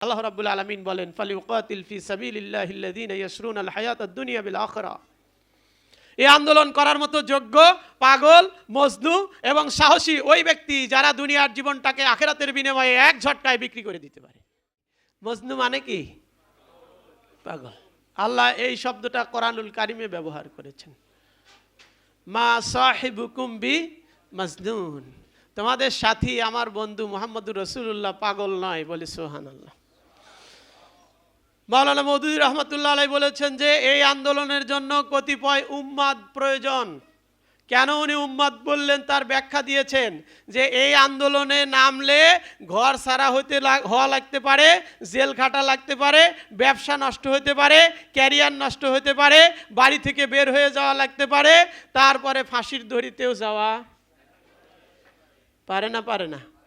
আল্লাহ রাব্বুল আলামিন বলেন, ফালিউকাতিল ফি সাবিলিল্লাহিল্লাযীনা ইয়াশরুনাল হায়াতাদ দুনিয়া বিল আখিরা এই আন্দোলন করার মতো যোগ্য, পাগল মজনু এবং সাহসী ওই ব্যক্তি যারা দুনিয়ার জীবনটাকে আখেরাতের বিনিময়ে এক ঝটকায় বিক্রি করে দিতে পারে। মজনু মানে কি? পাগল। আল্লাহ এই শব্দটা কোরআনুল কারিমে ব্যবহার করেছেন। মা সাহেবুকুম বি মজনুন তোমাদের সাথী আমার বন্ধু মোহাম্মদুর রসুল্লাহ পাগল নয় বলে সোহান আল্লাহ মাওলানা মৌদুদি রহমতুল্লাহ আলাই বলেছেন যে, এই আন্দোলনের জন্য কতিপয় উম্মাদ প্রয়োজন। কেন উনি উম্মাদ বললেন? তার ব্যাখ্যা দিয়েছেন যে, এই আন্দোলনে নামলে ঘর সারা লাগ- হওয়া লাগতে পারে, জেল খাটা লাগতে পারে, ব্যবসা নষ্ট হতে পারে, ক্যারিয়ার নষ্ট হতে পারে, বাড়ি থেকে বের হয়ে যাওয়া লাগতে পারে, তারপরে ফাঁসির দড়িতেও যাওয়া। পারে না পারে না।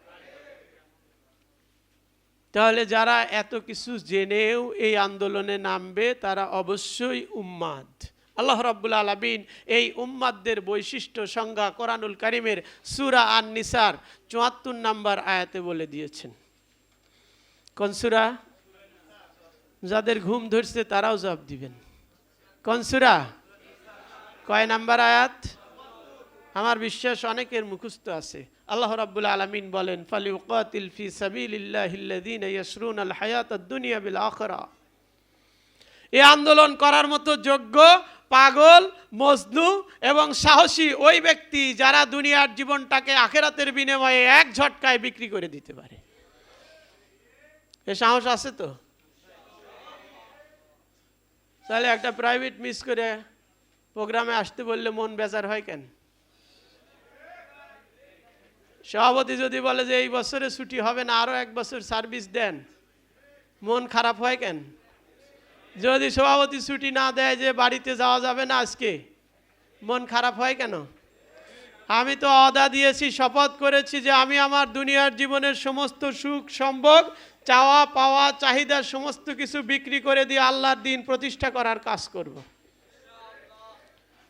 তাহলে যারা এত কিছু জেনেও এই আন্দোলনে নামবে, তারা অবশ্যই উম্মাদ। আল্লাহ রাব্বুল আলামিন এই উম্মাদদের বৈশিষ্ট্য সংজ্ঞা কোরআনুল কারিমের সুরা আন নিসার চুয়াত্তর নাম্বার আয়াতে বলে দিয়েছেন। কোন সুরা? যাদের ঘুম ধরছে তারাও জবাব দিবেন। কোন সুরা? কয় নাম্বার আয়াত? আমার বিশ্বাস অনেকের মুখস্থ আছে। আল্লাহ রাব্বুল আলামিন বলেন, ফালিউকাতিল ফি সাবিলিল্লাহিল্লাযীনা ইয়াশরুনাল হায়াতাদ দুনিয়া বিল আখিরা এই আন্দোলন করার মতো যোগ্য, পাগল, মজনু এবং সাহসী ওই ব্যক্তি যারা দুনিয়ার জীবনটাকে আখেরাতের বিনিময়ে এক ঝটকায় বিক্রি করে দিতে পারে। এ সাহস আছে তো? তাহলে একটা প্রাইভেট মিস করে প্রোগ্রামে আসতে বললে মন বেজার হয় কেন? সভাপতি যদি বলে যে এই বছরে ছুটি হবে না আরও এক বছর সার্ভিস দেন, মন খারাপ হয় কেন? যদি সভাপতি ছুটি না দেয় যে বাড়িতে যাওয়া যাবে না আজকে, মন খারাপ হয় কেন? আমি তো অদা দিয়েছি, শপথ করেছি যে আমি আমার দুনিয়ার জীবনের সমস্ত সুখ, সম্ভোগ, চাওয়া, পাওয়া, চাহিদা, সমস্ত কিছু বিক্রি করে দিয়ে আল্লাহর দিন প্রতিষ্ঠা করার কাজ করব।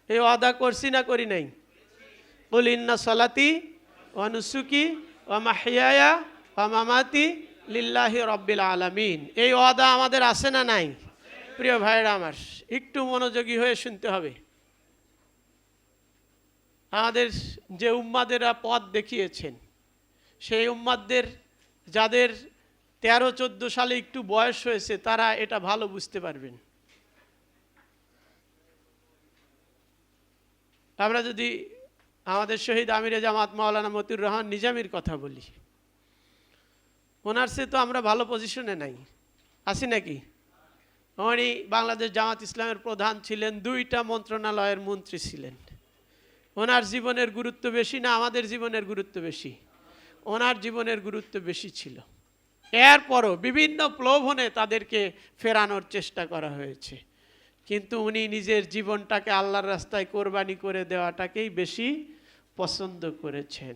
এই অদা করছি না, করি নাই। বলি, ইন্না সলাতি অনুসুকি ও মাহিয়া ও মামাতি লিল্লাহি রব্বিল আলামিন এই ওয়াদা আমাদের আছে না নাই? প্রিয় ভাইরা আমার, একটু মনোযোগী হয়ে শুনতে হবে। আমাদের যে উম্মাদেরা পথ দেখিয়েছেন, সেই উম্মাদদের যাদের তেরো, চোদ্দ সালে একটু বয়স হয়েছে, তারা এটা ভালো বুঝতে পারবেন। আমরা যদি আমাদের শহীদ আমিরে জামাত মাওলানা মতিউর রহমান নিজামির কথা বলি। ওনার সে তো আমরা ভালো পজিশনে নাই। আছি নাকি? উনি বাংলাদেশ জামাত ইসলামের প্রধান ছিলেন, দুইটা মন্ত্রণালয়ের মন্ত্রী ছিলেন। ওনার জীবনের গুরুত্ব বেশি না আমাদের জীবনের গুরুত্ব বেশি? ওনার জীবনের গুরুত্ব বেশি ছিল। এরপরও বিভিন্ন প্লোভনে তাদেরকে ফেরানোর চেষ্টা করা হয়েছে। কিন্তু উনি নিজের জীবনটাকে আল্লাহর রাস্তায় কোরবানি করে দেওয়াটাকেই বেশি পছন্দ করেছেন।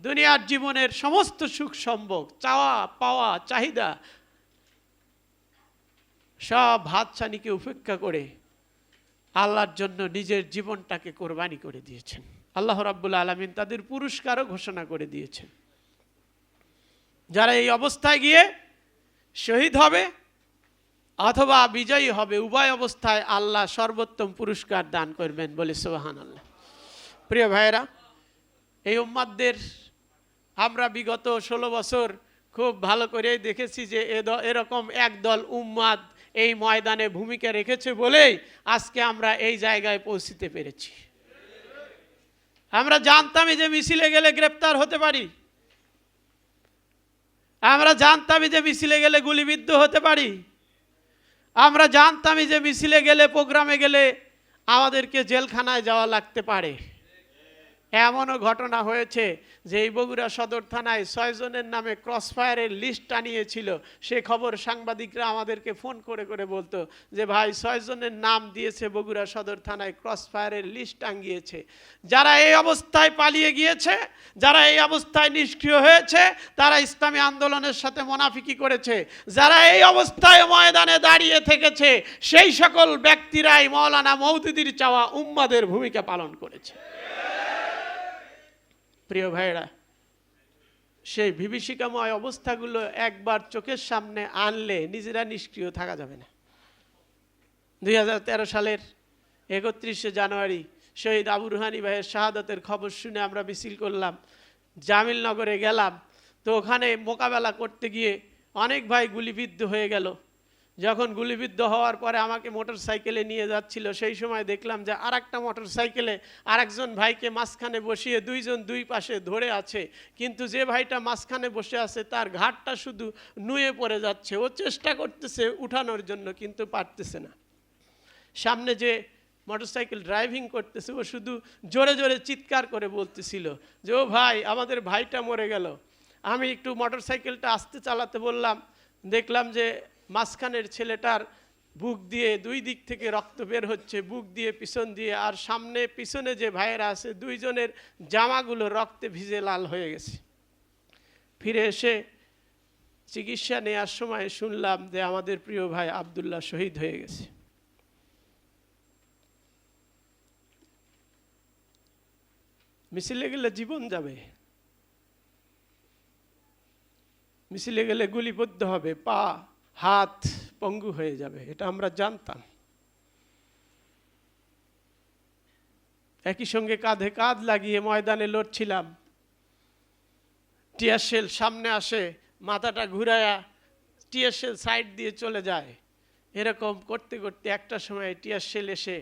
দুনিয়ার জীবনের সমস্ত সুখ সম্ভোগ, চাওয়া, পাওয়া, চাহিদা সব হাতছানিকে উপেক্ষা করে আল্লাহর জন্য নিজের জীবনটাকে কোরবানি করে দিয়েছেন। আল্লাহ রাব্বুল আলামিন তাদের পুরস্কারও ঘোষণা করে দিয়েছেন। যারা এই অবস্থায় গিয়ে শহীদ হবে অথবা বিজয়ী হবে, উভয় অবস্থায় আল্লাহ সর্বোত্তম পুরস্কার দান করবেন বলে সোহান আল্লাহ প্রিয় ভাইয়েরা, এই উম্মাদদের আমরা বিগত ষোলো বছর খুব ভালো করেই দেখেছি যে এরকম একদল উম্মাদ এই ময়দানে ভূমিকা রেখেছে বলেই আজকে আমরা এই জায়গায় পৌঁছিতে পেরেছি। আমরা জানতামই যে মিছিলে গেলে গ্রেপ্তার হতে পারি। আমরা জানতামই যে মিছিলে গেলে গুলিবিদ্ধ হতে পারি। আমরা জানতামই যে মিছিলে গেলে প্রোগ্রামে গেলে আমাদেরকে জেলখানায় যাওয়া লাগতে পারে। এমনও ঘটনা হয়েছে যে এই বগুড়া সদর থানায় ছয়জনের নামে ক্রসফায়ারের লিস্ট টানিয়েছিল সে খবর সাংবাদিকরা আমাদেরকে ফোন করে করে বলতো যে, ভাই, ছয়জনের নাম দিয়েছে বগুড়া সদর থানায়, ক্রসফায়ারের লিস্ট টাঙ্গিয়েছে যারা এই অবস্থায় পালিয়ে গিয়েছে, যারা এই অবস্থায় নিষ্ক্রিয় হয়েছে, তারা ইসলামী আন্দোলনের সাথে মোনাফিকি করেছে। যারা এই অবস্থায় ময়দানে দাঁড়িয়ে থেকেছে, সেই সকল ব্যক্তিরাই মৌলানা মৌদুদির চাওয়া উম্মাদের ভূমিকা পালন করেছে। প্রিয় ভাইরা সেই বিভীষিকাময় অবস্থাগুলো একবার চোখের সামনে আনলে নিজেরা নিষ্ক্রিয় থাকা যাবে না। দুই হাজার তেরো সালের একত্রিশে জানুয়ারি শহীদ আবু রুহানি ভাইয়ের শাহাদতের খবর শুনে আমরা মিছিল করলাম, জামিলনগরে গেলাম। তো ওখানে মোকাবেলা করতে গিয়ে অনেক ভাই গুলিবিদ্ধ হয়ে গেল। যখন গুলিবিদ্ধ হওয়ার পরে আমাকে মোটর সাইকেলে নিয়ে যাচ্ছিল, সেই সময় দেখলাম যে আর একটা মোটর সাইকেলে আরেকজন ভাইকে মাঝখানে বসিয়ে দুইজন দুই পাশে ধরে আছে। কিন্তু যে ভাইটা মাঝখানে বসে আছে, তার ঘাটটা শুধু নুয়ে পড়ে যাচ্ছে। ও চেষ্টা করতেছে উঠানোর জন্য, কিন্তু পারতেছে না। সামনে যে মোটরসাইকেল ড্রাইভিং করতেছে, ও শুধু জোরে জোরে চিৎকার করে বলতেছিল যে, ও ভাই, আমাদের ভাইটা মরে গেল। আমি একটু মোটরসাইকেলটা আসতে চালাতে বললাম। দেখলাম যে মাঝখানের ছেলেটার বুক দিয়ে দুই দিক থেকে রক্ত বের হচ্ছে, বুক দিয়ে পিছন দিয়ে, আর সামনে পিছনে যে ভাইয়েরা আছে, দুইজনের জামাগুলো রক্তে ভিজে লাল হয়ে গেছে। ফিরে এসে চিকিৎসা নেওয়ার সময় শুনলাম যে আমাদের প্রিয় ভাই আবদুল্লাহ শহীদ হয়ে গেছে। মিছিলে গেলে জীবন যাবে। মিছিলে গেলে গুলিবদ্ধ হবে, পা হাত পঙ্গু হয়ে যাবে, এটা আমরা জানতাম। একই সঙ্গে কাঁধে কাঁধ লাগিয়ে ময়দানে লড়ছিলাম। টিয়ারশেল সামনে আসে, মাথাটা ঘুরায়া টিয়ারশেল সাইড দিয়ে চলে যায়। এরকম করতে করতে একটা সময় টিয়ারশেল এসে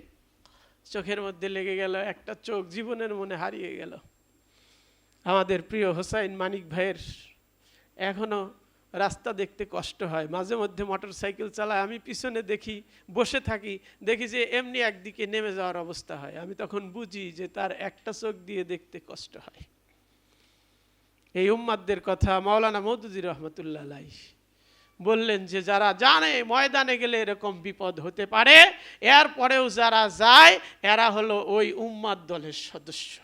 চোখের মধ্যে লেগে গেল, একটা চোখ জীবনের মনে হারিয়ে গেল। আমাদের প্রিয় হোসাইন মানিক ভাইয়ের এখনও রাস্তা দেখতে কষ্ট হয়, মাঝে মধ্যে মোটর সাইকেল চালায়, আমি পিছনে দেখি, বসে থাকি, দেখি যে এমনি একদিকে নেমে যাওয়ার অবস্থা হয়। আমি তখন বুঝি যে তার একটা চোখ দিয়ে দেখতে কষ্ট হয়। এই উম্মাদদের কথা মাওলানা মৌদুদি রহমতুল্লাহ আলাই বললেন যে, যারা জানে ময়দানে গেলে এরকম বিপদ হতে পারে এর পরেও যারা যায়, এরা হলো ওই উম্মাদ দলের সদস্য।